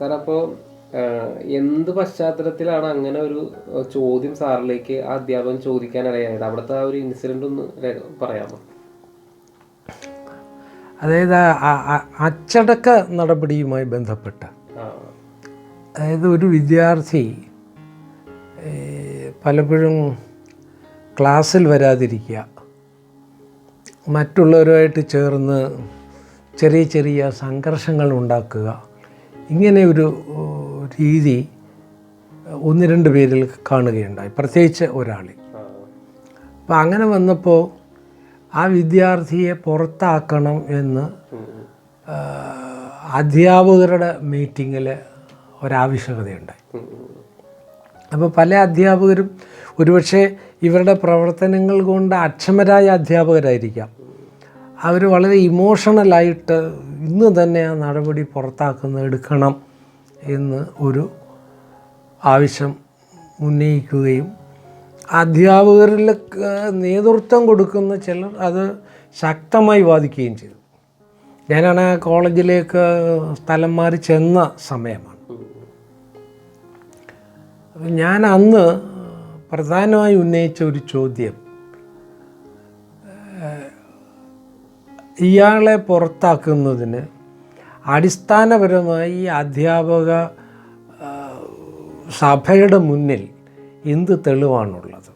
Sir അപ്പോൾ എന്ത് പശ്ചാത്തലത്തിലാണ് അങ്ങനെ ഒരു ചോദ്യം സാറിലേക്ക് ആ അധ്യാപകൻ ചോദിക്കാൻ ഇടയായത്? അവിടുത്തെ ആ ഒരു ഇൻസിഡന്റ് ഒന്ന് പറയാമോ? അതായത് അച്ചടക്ക നടപടിയുമായി ബന്ധപ്പെട്ട അതായത് ഒരു വിദ്യാർത്ഥി പലപ്പോഴും ക്ലാസ്സിൽ വരാതിരിക്കുക മറ്റുള്ളവരുമായിട്ട് ചേർന്ന് ചെറിയ ചെറിയ സംഘർഷങ്ങൾ ഉണ്ടാക്കുക ഇങ്ങനെ ഒരു രീതി ഒന്ന് രണ്ട് പേരിൽ കാണുകയുണ്ടായി. പ്രത്യേകിച്ച് ആ അപ്പം അങ്ങനെ വന്നപ്പോൾ ആ വിദ്യാർത്ഥിയെ പുറത്താക്കണം എന്ന് അധ്യാപകരുടെ മീറ്റിങ്ങിൽ ഒരാവശ്യകതയുണ്ടായി. അപ്പോൾ പല അധ്യാപകരും ഒരുപക്ഷെ ഇവരുടെ പ്രവർത്തനങ്ങൾ കൊണ്ട് അക്ഷമരായ അധ്യാപകരായിരിക്കാം. അവർ വളരെ ഇമോഷണലായിട്ട് ഇന്ന് തന്നെ ആ നടപടി പുറത്താക്കുന്ന എടുക്കണം എന്ന് ഒരു ആവശ്യം ഉന്നയിക്കുകയും അധ്യാപകരിൽ നേതൃത്വം കൊടുക്കുന്ന ചിലർ അത് ശക്തമായി വാദിക്കുകയും ചെയ്തു. ഞാനാണ് കോളേജിലേക്ക് സ്ഥലം മാറി ചെന്ന സമയമാണ്. ഞാൻ അന്ന് പ്രധാനമായി ഉന്നയിച്ച ഒരു ചോദ്യം ഇയാളെ പുറത്താക്കുന്നതിന് അടിസ്ഥാനപരമായി അധ്യാപക സഭയുടെ മുന്നിൽ എന്ത് തെളിവാണുള്ളത്?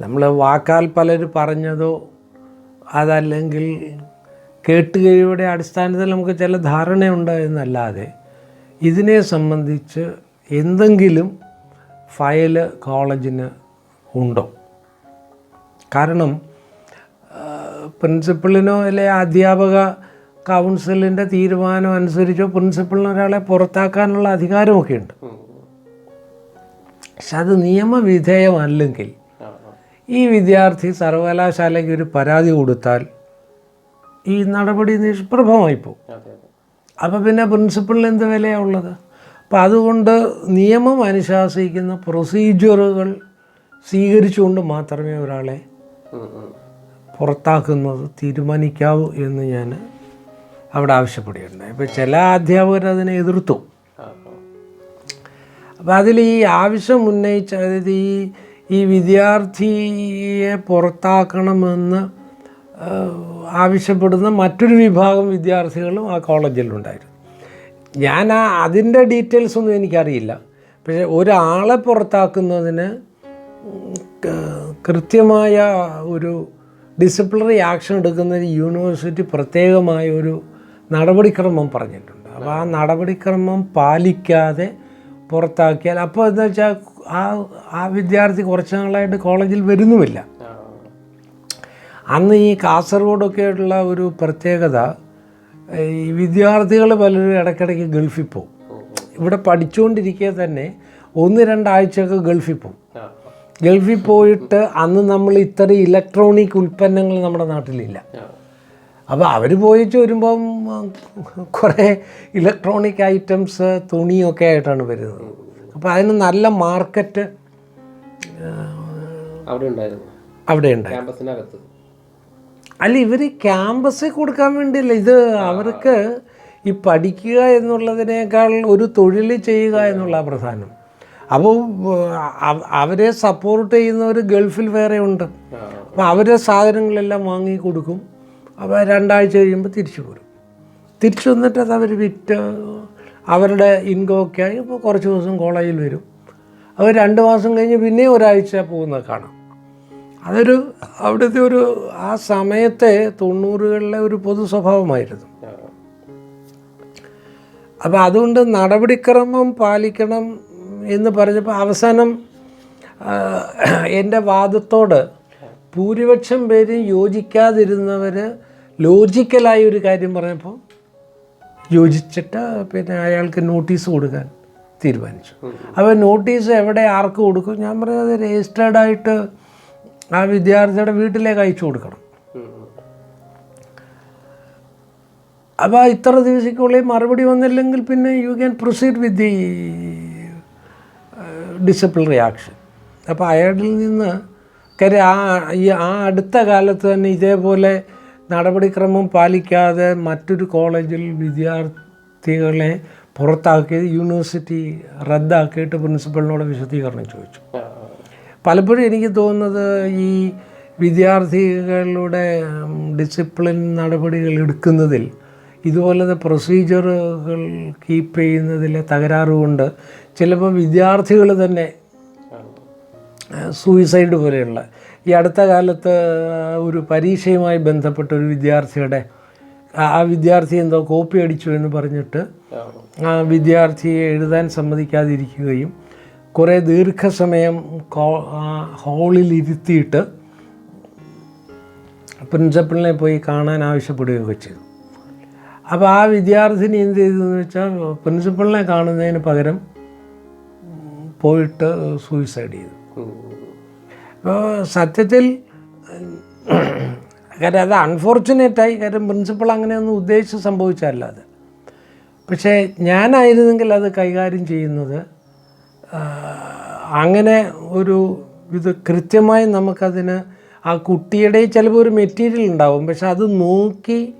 നമ്മൾ വാക്കാൽ പലർ പറഞ്ഞതോ അതല്ലെങ്കിൽ കേട്ടുകഴിയുടെ അടിസ്ഥാനത്തിൽ നമുക്ക് ചില ധാരണയുണ്ട് എന്നല്ലാതെ ഇതിനെ സംബന്ധിച്ച് എന്തെങ്കിലും ഫയൽ കോളേജിന് ഉണ്ടോ? കാരണം പ്രിൻസിപ്പളിനോ അല്ലെ അധ്യാപക കൗൺസിലിന്റെ തീരുമാനം അനുസരിച്ചോ പ്രിൻസിപ്പളിന് ഒരാളെ പുറത്താക്കാനുള്ള അധികാരമൊക്കെ ഉണ്ട്. പക്ഷെ അത് നിയമവിധേയമല്ലെങ്കിൽ ഈ വിദ്യാർത്ഥി സർവകലാശാലയ്ക്ക് ഒരു പരാതി കൊടുത്താൽ ഈ നടപടി നിഷ്പ്രഭമായി പോകും. അപ്പോൾ പിന്നെ പ്രിൻസിപ്പളിന് എന്ത് വിലയാണ് ഉള്ളത്? അപ്പം അതുകൊണ്ട് നിയമം അനുശാസിക്കുന്ന പ്രൊസീജിയറുകൾ സ്വീകരിച്ചുകൊണ്ട് മാത്രമേ ഒരാളെ. പുറത്താക്കുന്നത് തീരുമാനിക്കാവൂ എന്ന് ഞാൻ അവിടെ ആവശ്യപ്പെടുകയുണ്ടായി. ഇപ്പോൾ ചില അധ്യാപകർ അതിനെ എതിർത്തു. അപ്പോൾ അതിൽ ഈ ആവശ്യം ഉന്നയിച്ച അതായത് ഈ ഈ വിദ്യാർത്ഥിയെ പുറത്താക്കണമെന്ന് ആവശ്യപ്പെടുന്ന മറ്റൊരു വിഭാഗം വിദ്യാർത്ഥികളും ആ കോളേജിലുണ്ടായിരുന്നു. ഞാൻ ആ അതിന്റെ ഡീറ്റെയിൽസ് ഒന്നും എനിക്കറിയില്ല. പക്ഷേ ഒരാളെ പുറത്താക്കുന്നതിന് കൃത്യമായ ഒരു ഡിസിപ്ലിനറി ആക്ഷൻ എടുക്കുന്നതിന് യൂണിവേഴ്സിറ്റി പ്രത്യേകമായ ഒരു നടപടിക്രമം പറഞ്ഞിട്ടുണ്ട്. അപ്പോൾ ആ നടപടിക്രമം പാലിക്കാതെ പുറത്താക്കിയാൽ അപ്പോൾ എന്താ വെച്ചാൽ ആ ആ വിദ്യാർത്ഥി കുറച്ച് നാളായിട്ട് കോളേജിൽ വരുന്നുമില്ല. അന്ന് ഈ കാസർഗോഡൊക്കെ ഉള്ള ഒരു പ്രത്യേകത ഈ വിദ്യാർത്ഥികൾ പലരും ഇടയ്ക്കിടയ്ക്ക് ഗൾഫിൽ പോകും. ഇവിടെ പഠിച്ചുകൊണ്ടിരിക്കെ തന്നെ ഒന്ന് രണ്ടാഴ്ചയൊക്കെ ഗൾഫിൽ പോകും. ഗൾഫിൽ പോയിട്ട് അന്ന് നമ്മൾ ഇത്ര ഇലക്ട്രോണിക് ഉൽപ്പന്നങ്ങൾ നമ്മുടെ നാട്ടിലില്ല. അപ്പോൾ അവർ പോയിട്ട് വരുമ്പം കുറേ ഇലക്ട്രോണിക് ഐറ്റംസ് തുണിയൊക്കെ ആയിട്ടാണ് വരുന്നത്. അപ്പോൾ അതിന് നല്ല മാർക്കറ്റ് അവിടെ ഉണ്ടായിരുന്നു. അവിടെ ഉണ്ട് ക്യാമ്പസിനകത്ത്. അല്ല ഇവർ ക്യാമ്പസിൽ കൊടുക്കാൻ വേണ്ടിയില്ല. ഇത് അവർക്ക് ഈ പഠിക്കുക എന്നുള്ളതിനേക്കാൾ ഒരു തൊഴിൽ ചെയ്യുക എന്നുള്ള പ്രധാനം. അപ്പോൾ അവരെ സപ്പോർട്ട് ചെയ്യുന്നവർ ഗൾഫിൽ വേറെ ഉണ്ട്. അപ്പോൾ അവരെ സാധനങ്ങളെല്ലാം വാങ്ങി കൊടുക്കും. അപ്പോൾ രണ്ടാഴ്ച കഴിയുമ്പോൾ തിരിച്ചു പോരും തിരിച്ചു വന്നിട്ട് അത് അവർ വിറ്റ് അവരുടെ ഇൻകം ഒക്കെ ആയി. ഇപ്പോൾ കുറച്ച് ദിവസം കോളേജിൽ വരും. അവർ രണ്ട് മാസം കഴിഞ്ഞ് പിന്നെ ഒരാഴ്ച പോകുന്നത് കാണാം. അതൊരു അവിടുത്തെ ഒരു ആ സമയത്തെ തൊണ്ണൂറുകളിലെ ഒരു പൊതു സ്വഭാവമായിരുന്നു. അപ്പം അതുകൊണ്ട് നടപടിക്രമം പാലിക്കണം എന്ന് പറഞ്ഞപ്പോൾ അവസാനം എന്റെ വാദത്തോട് ഭൂരിപക്ഷം പേരും യോജിക്കാതിരുന്നവർ ലോജിക്കലായി ഒരു കാര്യം പറഞ്ഞപ്പോൾ യോജിച്ചിട്ട് പിന്നെ അയാൾക്ക് നോട്ടീസ് കൊടുക്കാൻ തീരുമാനിച്ചു അപ്പോൾ നോട്ടീസ് എവിടെ ആർക്ക് കൊടുക്കും ഞാൻ പറയുന്നത് രജിസ്റ്റേർഡ് ആയിട്ട് ആ വിദ്യാർത്ഥിയുടെ വീട്ടിലേക്ക് അയച്ചു കൊടുക്കണം. അപ്പോൾ ഇത്ര ദിവസക്കുള്ളിൽ മറുപടി വന്നില്ലെങ്കിൽ പിന്നെ you can proceed with the disciplinary action അപ്പോൾ അയാളിൽ നിന്ന് കാര്യം ആ ഈ ആ അടുത്ത കാലത്ത് തന്നെ ഇതേപോലെ നടപടിക്രമം പാലിക്കാതെ മറ്റൊരു കോളേജിൽ വിദ്യാർത്ഥികളെ പുറത്താക്കിയത് യൂണിവേഴ്സിറ്റി റദ്ദാക്കിയിട്ട് പ്രിൻസിപ്പളിനോട് വിശദീകരണം ചോദിച്ചു. പലപ്പോഴും എനിക്ക് തോന്നുന്നത് ഈ വിദ്യാർത്ഥികളുടെ ഡിസിപ്ലിൻ നടപടികൾ എടുക്കുന്നതിൽ ഇതുപോലത്തെ പ്രൊസീജിയറുകൾ കീപ്പ് ചെയ്യുന്നതിലെ തകരാറ് കൊണ്ട് ചിലപ്പോൾ വിദ്യാർത്ഥികൾ തന്നെ. സൂയിസൈഡ് പോലെയുള്ള ഈ അടുത്ത കാലത്ത് ഒരു പരീക്ഷയുമായി ബന്ധപ്പെട്ട ഒരു വിദ്യാർത്ഥിയുടെ ആ വിദ്യാർത്ഥി എന്തോ കോപ്പി അടിച്ചു എന്ന് പറഞ്ഞിട്ട് ആ. വിദ്യാർത്ഥിയെ എഴുതാൻ സമ്മതിക്കാതിരിക്കുകയും കുറേ ദീർഘസമയം ഹോളിൽ ഇരുത്തിയിട്ട് പ്രിൻസിപ്പളിനെ പോയി കാണാൻ ആവശ്യപ്പെടുകയൊക്കെ ചെയ്തു അപ്പോൾ ആ വിദ്യാർത്ഥിനി എന്ത് ചെയ്തെന്ന് വെച്ചാൽ പ്രിൻസിപ്പളിനെ കാണുന്നതിന് പകരം പോയിട്ട് സൂയിസൈഡ് ചെയ്തു. അപ്പോൾ സത്യത്തിൽ കാര്യം അത് അൺഫോർച്ചുനേറ്റായി കാര്യം പ്രിൻസിപ്പൾ അങ്ങനെയൊന്നും ഉദ്ദേശിച്ച് സംഭവിച്ചല്ല അത്. പക്ഷേ ഞാനായിരുന്നെങ്കിൽ അത് കൈകാര്യം ചെയ്യുന്നത് അങ്ങനെ ഒരു ഇത് കൃത്യമായി നമുക്കതിന് ആ കുട്ടിയുടെ ചിലപ്പോൾ ഒരു മെറ്റീരിയൽ ഉണ്ടാവും. പക്ഷെ അത് നോക്കി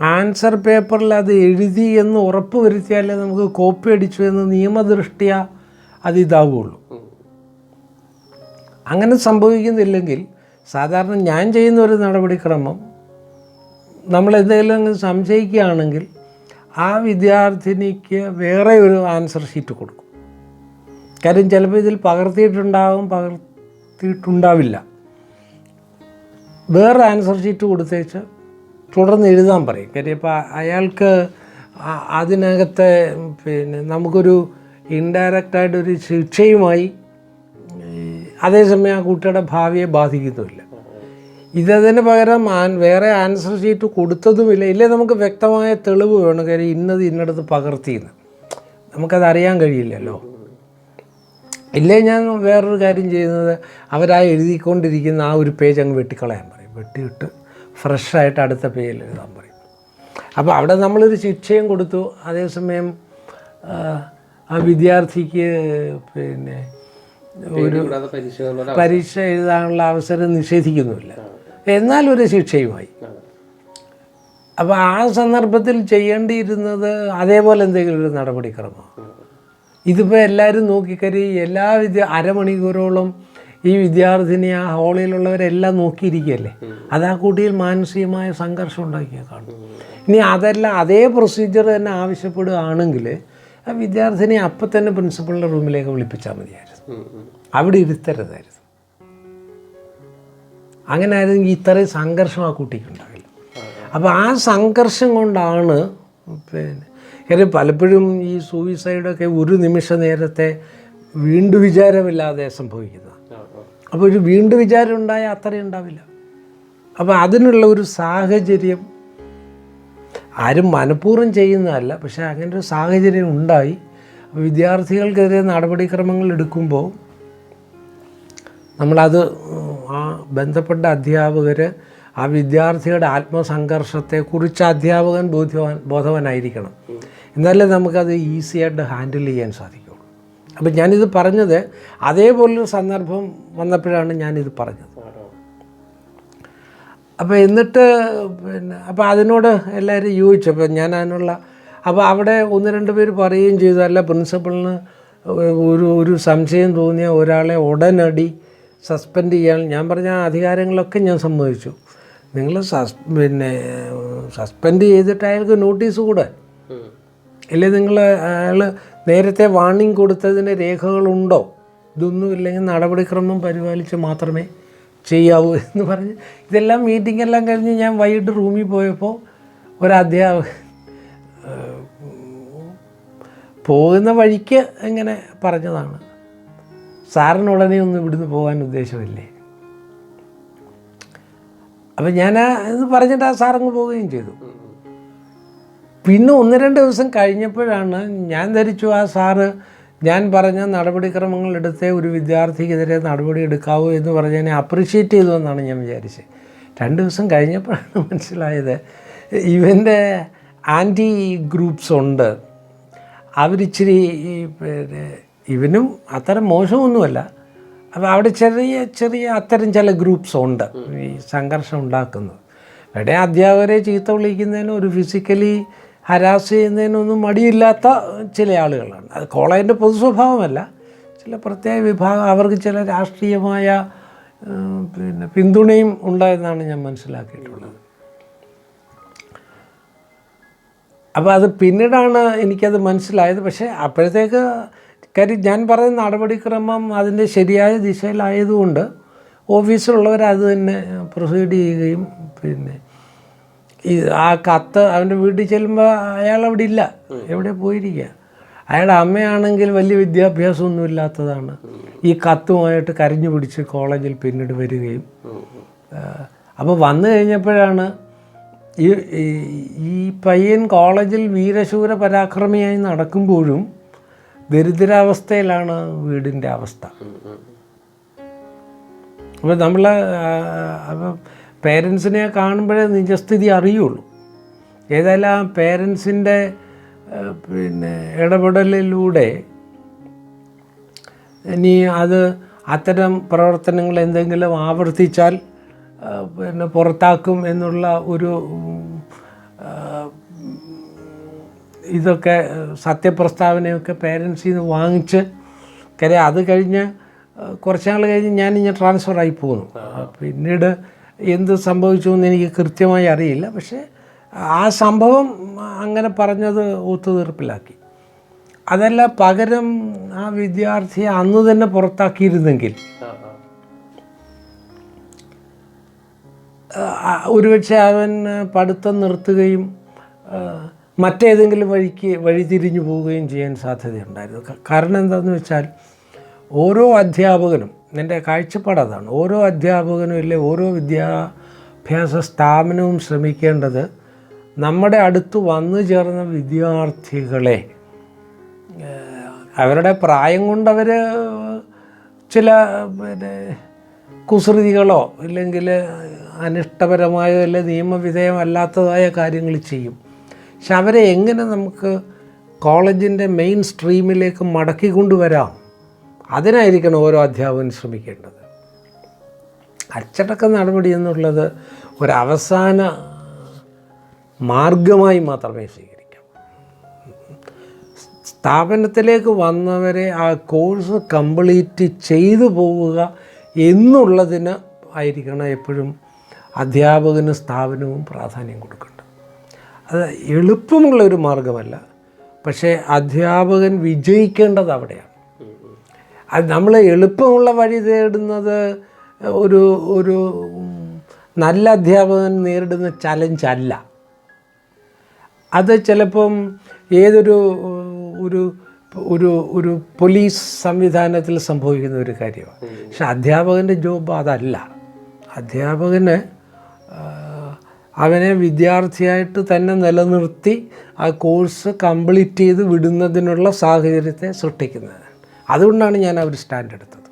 ആൻസർ പേപ്പറിൽ അത് എഴുതി എന്ന് ഉറപ്പ് വരുത്തിയാലേ നമുക്ക് കോപ്പി അടിച്ചു എന്ന് നിയമദൃഷ്ടിയ അത് ഇതാവുള്ളൂ അങ്ങനെ സംഭവിക്കുന്നില്ലെങ്കിൽ സാധാരണ ഞാൻ ചെയ്യുന്ന ഒരു നടപടിക്രമം നമ്മൾ എന്തെങ്കിലും സംശയിക്കുകയാണെങ്കിൽ ആ വിദ്യാർത്ഥിനിക്ക് വേറെ ഒരു ആൻസർ ഷീറ്റ് കൊടുക്കും. കാര്യം ചിലപ്പോൾ ഇതിൽ പകർത്തിയിട്ടുണ്ടാവും പകർത്തിയിട്ടുണ്ടാവില്ല. വേറെ ആൻസർ ഷീറ്റ് കൊടുത്തേച്ച് തുടർന്ന് എഴുതാൻ പറയും. കാര്യം ഇപ്പോൾ അയാൾക്ക് അതിനകത്തെ പിന്നെ നമുക്കൊരു ഇൻഡയറക്റ്റായിട്ടൊരു ശിക്ഷയുമായി അതേസമയം ആ കുട്ടിയുടെ ഭാവിയെ ബാധിക്കുന്നുമില്ല. ഇതതിന് പകരം ആൻ വേറെ ആൻസർ ഷീറ്റ് കൊടുത്തതുമില്ല. ഇല്ലേ നമുക്ക് വ്യക്തമായ തെളിവ് വേണം. കാര്യം ഇന്നത് ഇന്നടത്ത് പകർത്തിയെന്ന്. നമുക്കത് അറിയാൻ കഴിയില്ലല്ലോ. ഇല്ലേ ഞാൻ വേറൊരു കാര്യം ചെയ്യുന്നത് അവരാ എഴുതിക്കൊണ്ടിരിക്കുന്ന ആ ഒരു പേജ് അങ്ങ് വെട്ടിക്കളയാൻ പറയും. വെട്ടിയിട്ട് ഫ്രഷായിട്ട് അടുത്ത പേജിൽ എഴുതാൻ പറയും. അപ്പോൾ അവിടെ നമ്മളൊരു ശിക്ഷയും കൊടുത്തു. അതേസമയം ആ, വിദ്യാർത്ഥിക്ക് പിന്നെ ഒരു പരീക്ഷ എഴുതാനുള്ള അവസരം. നിഷേധിക്കുന്നുമില്ല. ഒരു ശിക്ഷയുമായി. അപ്പോൾ ആ സന്ദർഭത്തിൽ ചെയ്യേണ്ടിയിരുന്നത് അതേപോലെ എന്തെങ്കിലും ഒരു നടപടിക്രമം? ഇതിപ്പോൾ എല്ലാവരും നോക്കിക്കരി എല്ലാ വിദ്യ അരമണിക്കൂറോളം ഈ വിദ്യാർത്ഥിനി ആ ഹോളിലുള്ളവരെല്ലാം നോക്കിയിരിക്കുകയല്ലേ? അത് ആ കുട്ടിയിൽ മാനസികമായ സംഘർഷം ഉണ്ടാക്കിയ കാണും. ഇനി അതെല്ലാം അതേ പ്രൊസീജിയർ തന്നെ ആവശ്യപ്പെടുകയാണെങ്കിൽ ആ വിദ്യാർത്ഥിനി അപ്പം തന്നെ പ്രിൻസിപ്പളിന്റെ റൂമിലേക്ക് വിളിപ്പിച്ചാൽ മതിയായിരുന്നു. അവിടെ ഇരുത്തരുതായിരുന്നു. അങ്ങനെ ആയിരുന്നെങ്കിൽ ഇത്രയും സംഘർഷം ആ കുട്ടിക്ക് ഉണ്ടാവില്ല. അപ്പോൾ ആ സംഘർഷം കൊണ്ടാണ് പിന്നെ കാര്യം പലപ്പോഴും ഈ സൂയിസൈഡൊക്കെ ഒരു നിമിഷ നേരത്തെ വീണ്ടും വിചാരമില്ലാതെ സംഭവിക്കുന്നത്. അപ്പോൾ ഒരു വീണ്ടും വിചാരം ഉണ്ടായാൽ അത്രയും ഉണ്ടാവില്ല. അപ്പോൾ അതിനുള്ള ഒരു സാഹചര്യം ആരും മനഃപൂർവം ചെയ്യുന്നതല്ല. പക്ഷേ അങ്ങനെ ഒരു സാഹചര്യം ഉണ്ടായി. വിദ്യാർത്ഥികൾക്കെതിരെ നടപടിക്രമങ്ങൾ എടുക്കുമ്പോൾ നമ്മളത് ആ ബന്ധപ്പെട്ട അധ്യാപകർ ആ വിദ്യാർത്ഥിയുടെ ആത്മസംഘർഷത്തെക്കുറിച്ച് അധ്യാപകൻ ബോധ്യവാൻ ബോധവാനായിരിക്കണം. എന്നാലേ നമുക്കത് ഈസിയായിട്ട് ഹാൻഡിൽ ചെയ്യാൻ സാധിക്കുള്ളൂ അപ്പം ഞാനിത് പറഞ്ഞത് അതേപോലൊരു സന്ദർഭം വന്നപ്പോഴാണ് ഞാനിത് പറഞ്ഞത്. അപ്പോൾ എന്നിട്ട് പിന്നെ അപ്പോൾ അതിനോട് എല്ലാവരും യോജിച്ചു. അപ്പോൾ ഞാൻ അതിനുള്ള അപ്പോൾ അവിടെ ഒന്ന് രണ്ട് പേര് പറയുകയും ചെയ്തു. അല്ല പ്രിൻസിപ്പളിന് ഒരു ഒരു സംശയം തോന്നിയ ഒരാളെ ഉടനടി സസ്പെൻഡ് ചെയ്യാൻ ഞാൻ പറഞ്ഞ അധികാരങ്ങളൊക്കെ ഞാൻ സമ്മതിച്ചു. നിങ്ങൾ സസ് പിന്നെ സസ്പെൻഡ് ചെയ്തിട്ട് അയാൾക്ക് നോട്ടീസ് കൂടെ. അല്ലെ നിങ്ങൾ അയാൾ നേരത്തെ വാർണിംഗ് കൊടുത്തതിന്റെ രേഖകളുണ്ടോ? ഇതൊന്നും ഇല്ലെങ്കിൽ നടപടിക്രമം പരിപാലിച്ച് മാത്രമേ ചെയ്യാവൂ എന്ന് പറഞ്ഞ് ഇതെല്ലാം മീറ്റിംഗ് എല്ലാം കഴിഞ്ഞ് ഞാൻ വൈകിട്ട് റൂമിൽ പോയപ്പോൾ ഒരു അധ്യാപകൻ ഏഹ്, പോകുന്ന വഴിക്ക് ഇങ്ങനെ പറഞ്ഞതാണ് സാറിന് ഉടനെ ഒന്നും ഇവിടുന്ന് പോകാൻ ഉദ്ദേശമില്ലേ അപ്പം ഞാൻ ആ ഇത് പറഞ്ഞിട്ട് ആ സാറങ്ങ് പോവുകയും ചെയ്തു. പിന്നെ ഒന്ന് രണ്ട് ദിവസം കഴിഞ്ഞപ്പോഴാണ് ഞാൻ ധരിച്ചു ആ സാറ് ഞാൻ പറഞ്ഞ നടപടിക്രമങ്ങൾ എടുത്തേ ഒരു വിദ്യാർത്ഥിക്കെതിരെ നടപടി എടുക്കാവൂ എന്ന് പറഞ്ഞതിനെ അപ്രിഷ്യേറ്റ് ചെയ്തു എന്നാണ് ഞാൻ വിചാരിച്ചത് രണ്ട് ദിവസം കഴിഞ്ഞപ്പോഴാണ് മനസ്സിലായത് ഇവന്റെ ആന്റി ഗ്രൂപ്പ്സ് ഉണ്ട്. അവരിച്ചിരി ഇവനും അത്തരം മോശമൊന്നുമല്ല. അപ്പോൾ അവിടെ ചെറിയ ചെറിയ അത്തരം ചില ഗ്രൂപ്പ്സ് ഉണ്ട് ഈ സംഘർഷം ഉണ്ടാക്കുന്നത്. ഇവിടെ അധ്യാപകരെ ചീത്ത വിളിക്കുന്നതിന് ഒരു ഫിസിക്കലി ഹരാസ് ചെയ്യുന്നതിനൊന്നും മടിയില്ലാത്ത ചില ആളുകളാണ്. അത് കോളേജിന്റെ പൊതു സ്വഭാവമല്ല ചില പ്രത്യേക വിഭാഗം അവർക്ക് ചില രാഷ്ട്രീയമായ പിന്നെ പിന്തുണയും ഉണ്ടായെന്നാണ് ഞാൻ മനസ്സിലാക്കിയിട്ടുള്ളത്. അപ്പോൾ അത് പിന്നീടാണ് എനിക്കത് മനസ്സിലായത്. പക്ഷേ അപ്പോഴത്തേക്ക് കാര്യം ഞാൻ പറയുന്ന നടപടിക്രമം അതിന്റെ ശരിയായ ദിശയിലായതുകൊണ്ട് ഓഫീസിലുള്ളവർ അത് തന്നെ പ്രൊസീഡ് ചെയ്യുകയും പിന്നെ ഈ ആ കത്ത് അവന്റെ വീട്ടിൽ ചെല്ലുമ്പോൾ അയാൾ അവിടെ ഇല്ല. എവിടെ പോയിരിക്കുക അയാളുടെ അമ്മയാണെങ്കിൽ വലിയ വിദ്യാഭ്യാസമൊന്നും ഇല്ലാത്തതാണ്. ഈ കത്തുമായിട്ട് കരഞ്ഞു പിടിച്ച് കോളേജിൽ പിന്നീട് വരികയും അപ്പോൾ വന്നു കഴിഞ്ഞപ്പോഴാണ് ഈ ഈ- പയ്യൻ കോളേജിൽ വീരശൂര പരാക്രമിയായി നടക്കുമ്പോഴും ദരിദ്രാവസ്ഥയിലാണ് വീടിന്റെ അവസ്ഥ. അപ്പോൾ നമ്മൾ അപ്പം പേരൻസിനെ കാണുമ്പോഴേ നിജസ്ഥിതി അറിയുള്ളൂ. ഏതായാലും പേരൻസിന്റെ പിന്നെ ഇടപെടലിലൂടെ ഇനി അത് അത്തരം പ്രവർത്തനങ്ങൾ എന്തെങ്കിലും ആവർത്തിച്ചാൽ പിന്നെ പുറത്താക്കും എന്നുള്ള ഒരു ഇതൊക്കെ സത്യപ്രസ്താവനയൊക്കെ പേരൻസിൽ നിന്ന് വാങ്ങിച്ച് കാര്യം. അത് കഴിഞ്ഞ് കുറച്ച് നാൾ കഴിഞ്ഞ് ട്രാൻസ്ഫർ ആയി പോകുന്നു പിന്നീട് എന്ത് സംഭവിച്ചു എന്ന് എനിക്ക് കൃത്യമായി അറിയില്ല. പക്ഷേ ആ സംഭവം അങ്ങനെ പറഞ്ഞത് ഒത്തുതീർപ്പിലാക്കി. അതല്ല പകരം ആ വിദ്യാർത്ഥിയെ അന്ന് തന്നെ പുറത്താക്കിയിരുന്നെങ്കിൽ ഒരുപക്ഷെ അവൻ പഠിത്തം നിർത്തുകയും മറ്റേതെങ്കിലും വഴിക്ക് വഴിതിരിഞ്ഞു പോവുകയും ചെയ്യാൻ സാധ്യതയുണ്ടായിരുന്നു. കാരണം എന്താണെന്ന് വെച്ചാൽ ഓരോ അധ്യാപകനും എന്റെ കാഴ്ചപ്പാട് അതാണ്. ഓരോ അധ്യാപകനും ഇല്ലേ ഓരോ വിദ്യാഭ്യാസ സ്ഥാപനവും ശ്രമിക്കേണ്ടത് നമ്മുടെ അടുത്ത് വന്നു ചേർന്ന വിദ്യാർത്ഥികളെ. അവരുടെ പ്രായം കൊണ്ടവർ ചില പിന്നെ കുസൃതികളോ ഇല്ലെങ്കിൽ അനിഷ്ടപരമായോ അല്ലെ നിയമവിധേയമല്ലാത്തതായ കാര്യങ്ങൾ ചെയ്യും. പക്ഷെ അവരെ എങ്ങനെ നമുക്ക് കോളേജിന്റെ മെയിൻ സ്ട്രീമിലേക്ക് മടക്കി കൊണ്ടുവരാം അതിനായിരിക്കണം ഓരോ അധ്യാപകനും ശ്രമിക്കേണ്ടത്. അച്ചടക്ക നടപടി എന്നുള്ളത് ഒരവസാന മാർഗമായി മാത്രമേ സ്വീകരിക്കാം. സ്ഥാപനത്തിലേക്ക് വന്നവരെ ആ കോഴ്സ് കംപ്ലീറ്റ് ചെയ്തു പോവുക എന്നുള്ളതിന് ആയിരിക്കണം എപ്പോഴും അധ്യാപകനും സ്ഥാപനവും പ്രാധാന്യം കൊടുക്കേണ്ടത്. അത് എളുപ്പമുള്ള ഒരു മാർഗമല്ല. പക്ഷേ അധ്യാപകൻ വിജയിക്കേണ്ടത് അവിടെയാണ്. അത് നമ്മൾ എളുപ്പമുള്ള വഴി തേടുന്നത് ഒരു ഒരു നല്ല അധ്യാപകൻ നേരിടുന്ന ചലഞ്ച് അല്ല. അത് ചിലപ്പം ഏതൊരു ഒരു ഒരു ഒരു പോലീസ് സംവിധാനത്തിൽ സംഭവിക്കുന്ന ഒരു കാര്യമാണ്. പക്ഷെ അധ്യാപകന്റെ ജോബ് അതല്ല. അധ്യാപകന് അവനെ വിദ്യാർത്ഥിയായിട്ട് തന്നെ നിലനിർത്തി ആ കോഴ്സ് കംപ്ലീറ്റ് ചെയ്ത് വിടുന്നതിനുള്ള സാഹചര്യത്തെ സൃഷ്ടിക്കുന്നത്. അതുകൊണ്ടാണ് ഞാൻ ഒരു സ്റ്റാൻഡ് എടുത്തത്.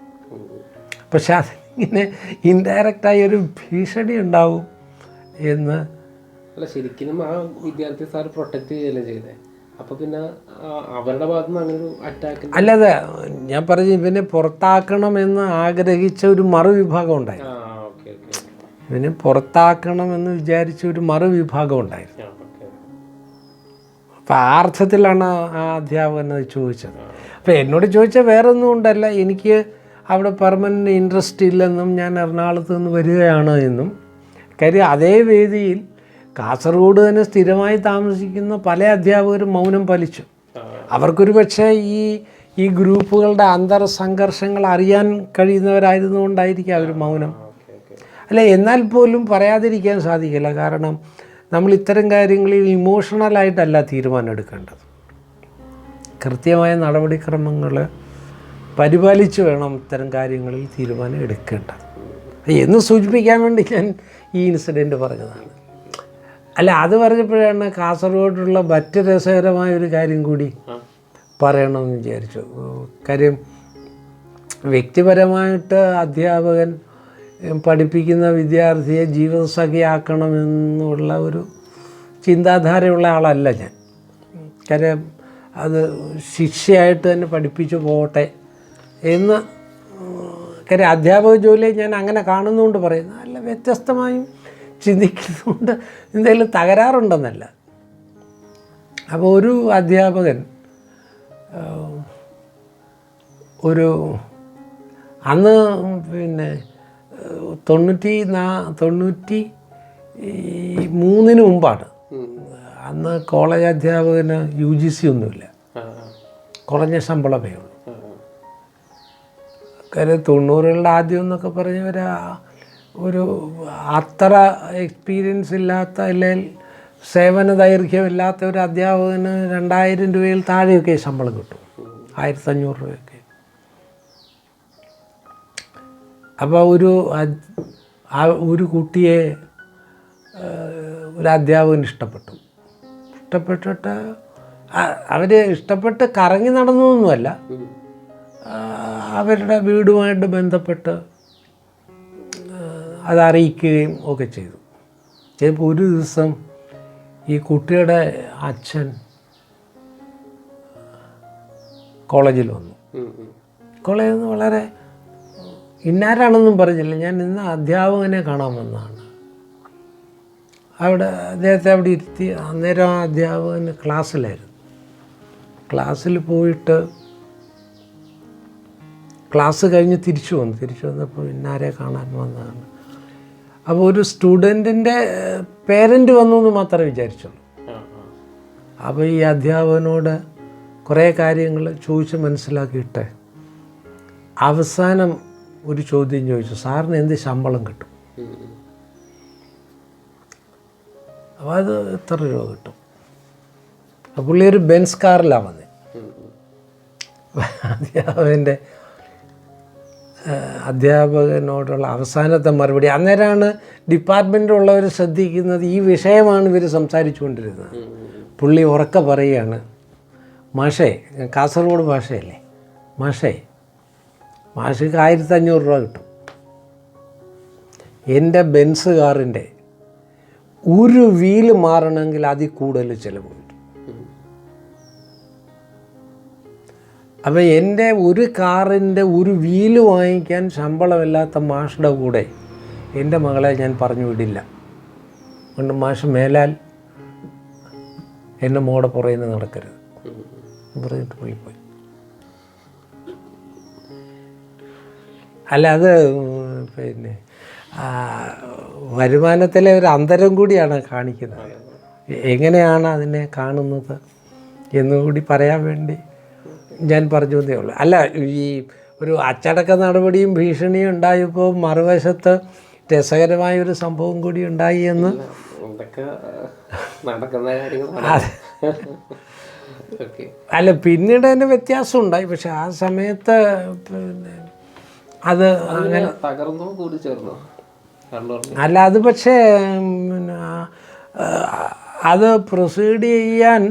പക്ഷെ അതിങ്ങനെ ഇൻഡയറക്റ്റായി ഒരു ഭീഷണി ഉണ്ടാവും എന്ന് അല്ല ശരിക്കും ആ വിദ്യാർത്ഥി സാർ പ്രൊട്ടക്ട് ചെയ്യല്ലേ ചെയ്തേ? അപ്പോൾ പിന്നെ അവരുടെ ഭാഗത്തു നിന്ന് അങ്ങനെ ഒരു അറ്റാക്ക് അല്ലാതെ ഞാൻ പറഞ്ഞു ഇവനെ പുറത്താക്കണമെന്ന് ആഗ്രഹിച്ച ഒരു മറുവിഭാഗം ഉണ്ടായിരുന്നു. ഓക്കെ ഇവനെ പുറത്താക്കണമെന്ന് വിചാരിച്ച ഒരു മറുവിഭാഗം ഉണ്ടായിരുന്നു. അപ്പം ആ അർത്ഥത്തിലാണ് ആ അധ്യാപകൻ ചോദിച്ചത്. അപ്പം എന്നോട് ചോദിച്ചാൽ വേറെ ഒന്നും ഉണ്ടല്ല. എനിക്ക് അവിടെ പെർമനന്റ് ഇൻട്രസ്റ്റ് ഇല്ലെന്നും ഞാൻ എറണാകുളത്ത് നിന്ന് വരികയാണ് എന്നും. കാര്യം അതേ വേദിയിൽ കാസർഗോഡ് തന്നെ സ്ഥിരമായി താമസിക്കുന്ന പല അധ്യാപകരും മൗനം പാലിച്ചു. അവർക്കൊരു പക്ഷേ ഈ ഈ ഗ്രൂപ്പുകളുടെ അന്തർ സംഘർഷങ്ങൾ അറിയാൻ കഴിയുന്നവരായിരുന്നുകൊണ്ടായിരിക്കും അവർ മൗനം. അല്ല എന്നാൽ പോലും പറയാതിരിക്കാൻ സാധിക്കില്ല. കാരണം നമ്മൾ ഇത്തരം കാര്യങ്ങളിൽ ഇമോഷണലായിട്ടല്ല തീരുമാനം എടുക്കേണ്ടത്. കൃത്യമായ നടപടിക്രമങ്ങൾ പരിപാലിച്ച് വേണം ഇത്തരം കാര്യങ്ങളിൽ തീരുമാനം എടുക്കേണ്ടത് എന്ന് സൂചിപ്പിക്കാൻ വേണ്ടി ഞാൻ ഈ ഇൻസിഡന്റ് പറഞ്ഞതാണ്. അല്ല അത് പറഞ്ഞപ്പോഴാണ് കാസർഗോഡുള്ള മറ്റ് രസകരമായ ഒരു കാര്യം കൂടി പറയണമെന്ന് വിചാരിച്ചു. കാര്യം വ്യക്തിപരമായിട്ട് അധ്യാപകൻ പഠിപ്പിക്കുന്ന വിദ്യാർത്ഥിയെ ജീവിതസഖിയാക്കണമെന്നുള്ള ഒരു ചിന്താധാരയുള്ള ആളല്ല ഞാൻ. കാര്യം അത് ശിക്ഷയായിട്ട് തന്നെ പഠിപ്പിച്ചു പോകട്ടെ എന്ന് കാര്യം അധ്യാപക ജോലിയെ ഞാൻ അങ്ങനെ കാണുന്നുകൊണ്ട് പറയുന്നു അല്ല വ്യത്യസ്തമായും ചിന്തിക്കുന്നതുകൊണ്ട് എന്തെങ്കിലും തകരാറുണ്ടെന്നല്ല അപ്പോൾ ഒരു അധ്യാപകൻ ഒരു അന്ന് പിന്നെ തൊണ്ണൂറ്റി നാ തൊണ്ണൂറ്റി മൂന്നിന് മുമ്പാണ്. അന്ന് കോളേജ് അധ്യാപകന് യു ജി സി ഒന്നുമില്ല. കുറഞ്ഞ ശമ്പളമേ ഉള്ളൂ. കാര്യം തൊണ്ണൂറുകളുടെ ആദ്യം എന്നൊക്കെ പറഞ്ഞവർ ഒരു അത്ര എക്സ്പീരിയൻസ് ഇല്ലാത്ത അല്ലെങ്കിൽ സേവന ദൈർഘ്യമില്ലാത്ത ഒരു അധ്യാപകന് രണ്ടായിരം രൂപയിൽ താഴെയൊക്കെ ശമ്പളം കിട്ടും. ആയിരത്തഞ്ഞൂറ് രൂപയൊക്കെ. അപ്പോൾ ഒരു ആ ഒരു കുട്ടിയെ ഒരു അധ്യാപകൻ ഇഷ്ടപ്പെട്ടു. ഇഷ്ടപ്പെട്ടിട്ട് അവർ ഇഷ്ടപ്പെട്ട് കറങ്ങി നടന്നതൊന്നുമല്ല. അവരുടെ വീടുമായിട്ട് ബന്ധപ്പെട്ട് അതറിയിക്കുകയും ഒക്കെ ചെയ്തു ചിലപ്പോൾ ഒരു ദിവസം ഈ കുട്ടിയുടെ അച്ഛൻ കോളേജിൽ വന്നു. കോളേജിൽ നിന്ന് വളരെ ഇന്നാരാണെന്നും പറഞ്ഞില്ല ഞാൻ ഇന്ന് അധ്യാപകനെ കാണാൻ വന്നതാണ് അവിടെ അദ്ദേഹത്തെ അവിടെ ഇരുത്തി അന്നേരം ആ അധ്യാപകന് ക്ലാസ്സിലായിരുന്നു ക്ലാസ്സിൽ പോയിട്ട് ക്ലാസ് കഴിഞ്ഞ് തിരിച്ചു വന്നു തിരിച്ചു വന്നപ്പോൾ ഇന്നാരെ കാണാൻ വന്നതാണ് അപ്പോൾ ഒരു സ്റ്റുഡന്റിന്റെ പേരന്റ് വന്നു എന്ന് മാത്രമേ വിചാരിച്ചുള്ളൂ. അപ്പോൾ ഈ അധ്യാപകനോട് കുറേ കാര്യങ്ങൾ ചോദിച്ച് മനസ്സിലാക്കിയിട്ട് അവസാനം ഒരു ചോദ്യം ചോദിച്ചു സാറിന് എന്ത് ശമ്പളം കിട്ടും. അപ്പോൾ അത് എത്ര രൂപ കിട്ടും പുള്ളി ഒരു ബെൻസ് കാറിലാണ് വന്നത്. അധ്യാപകന്റെ അധ്യാപകനോടുള്ള അവസാനത്തെ മറുപടി അന്നേരമാണ് ഡിപ്പാർട്ട്മെന്റിലുള്ളവർ ശ്രദ്ധിക്കുന്നത് ഈ വിഷയമാണ് ഇവർ സംസാരിച്ചുകൊണ്ടിരുന്നത്. പുള്ളി ഉറക്കെ പറയുകയാണ് മാഷേ കാസർഗോഡ് ഭാഷയല്ലേ മാഷേ മാഷക്ക് ആയിരത്തി അഞ്ഞൂറ് രൂപ കിട്ടും എന്റെ ബെൻസ് കാറിന്റെ ഒരു വീൽ മാറണമെങ്കിൽ അതിൽ കൂടുതൽ ചിലവ് വരും അപ്പം എന്റെ ഒരു കാറിന്റെ ഒരു വീൽ വാങ്ങിക്കാൻ ശമ്പളമില്ലാത്ത മാഷുടെ കൂടെ എന്റെ മകളെ ഞാൻ പറഞ്ഞു വിടില്ല. അതുകൊണ്ട് മാഷ് മേലാൽ എന്റെ മോടെ പുറയുന്ന നടക്കരുത്. പറഞ്ഞിട്ട് പോയി പോയി. അല്ല അത് പിന്നെ വരുമാനത്തിലെ ഒരു അന്തരം കൂടിയാണ് കാണിക്കുന്നത്. എങ്ങനെയാണ് അതിനെ കാണുന്നത് എന്നുകൂടി പറയാൻ വേണ്ടി ഞാൻ പറഞ്ഞു എന്നേ ഉള്ളൂ. അല്ല ഈ ഒരു അച്ചടക്ക നടപടിയും ഭീഷണിയും ഉണ്ടായപ്പോൾ മറുവശത്ത് രസകരമായ ഒരു സംഭവം കൂടി ഉണ്ടായി എന്ന് അല്ല പിന്നീട് അതിന് വ്യത്യാസം ഉണ്ടായി. പക്ഷെ ആ സമയത്ത് പിന്നെ അത് അങ്ങനെ തകർന്നോ കൂടി ചേർന്നോ. അല്ല അത് പക്ഷേ അത് പ്രൊസീഡ് ചെയ്യാൻ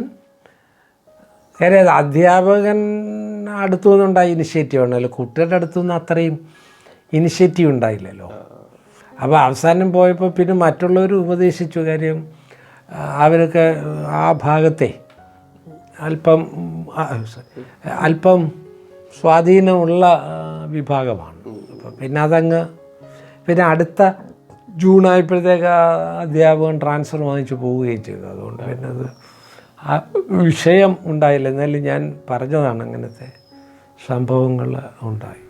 കാര്യം അധ്യാപകൻ അടുത്തു നിന്നുണ്ടായ ഇനിഷ്യേറ്റീവ് ആണല്ലോ കുട്ടികളുടെ അടുത്തു നിന്ന് അത്രയും ഇനിഷ്യേറ്റീവ് ഉണ്ടായില്ലല്ലോ. അപ്പോൾ അവസാനം പോയപ്പോൾ പിന്നെ മറ്റുള്ളവർ ഉപദേശിച്ചു കാര്യം അവരൊക്കെ ആ ഭാഗത്തെ അല്പം അല്പം സ്വാധീനമുള്ള വിഭാഗമാണ്. പിന്നെ അതങ്ങ് പിന്നെ അടുത്ത ജൂൺ ആയപ്പോഴത്തേക്ക് അധ്യാപകൻ ട്രാൻസ്ഫർ വാങ്ങിച്ചു പോവുകയും ചെയ്തു. അതുകൊണ്ട് പിന്നെ അത് ആ വിഷയം ഉണ്ടായില്ല. എന്നാലും ഞാൻ പറഞ്ഞതാണ് അങ്ങനത്തെ സംഭവങ്ങൾ ഉണ്ടായി.